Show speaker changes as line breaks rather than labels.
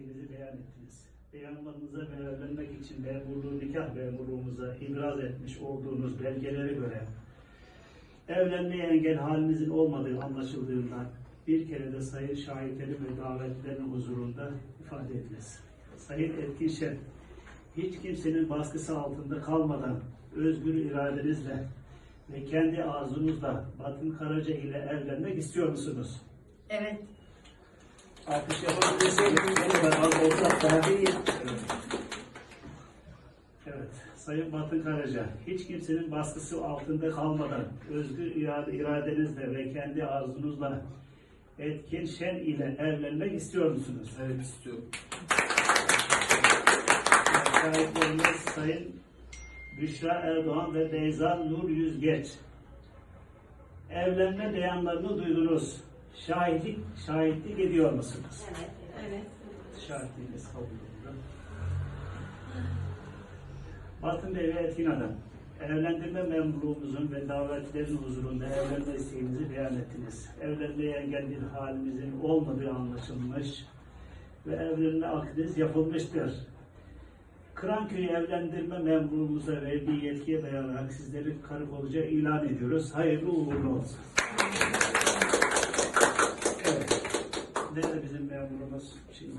isteğinizi beyan ettiniz. Beyanlarınıza ve evlenmek için memurluğu, nikah memurluğumuza ibraz etmiş olduğunuz belgelere göre evlenmeye engel halinizin olmadığı anlaşıldığından bir kere de sayın şahitlerin ve davetlilerin huzurunda ifade ediniz. Sayın Etkin hiç kimsenin baskısı altında kalmadan özgür iradenizle ve kendi arzunuzla Batın Karaca ile evlenmek istiyor musunuz?
Evet.
Az daha iyi. Evet. Sayın Batın Karaca, hiç kimsenin baskısı altında kalmadan özgür irade, iradenizle ve kendi arzunuzla Etkin Şen ile evlenmek istiyor musunuz?
Evet istiyorum.
Şahitlerimiz Sayın Büşra Erdoğan ve Beyza Nur Yüzgeç. Evlenme beyanlarını duydunuz. Şahitlik, şahitlik ediyor musunuz?
Evet. Evet.
Şahitliğiniz kabul edildi. Batın Bey ve Etkin Hanım, evlendirme memurluğumuzun ve davetlilerin huzurunda evlenme isteğinizi beyan ettiniz. Evlenmeye engel bir halimizin olmadığı anlaşılmış ve evlenme akdiniz yapılmıştır. Kıranköy'ü evlendirme memurluğumuza verdiği yetkiye dayanarak sizleri karı koca ilan ediyoruz. Hayırlı uğurlu olsun. Evet. Nerede bizim memurumuz? Şimdi.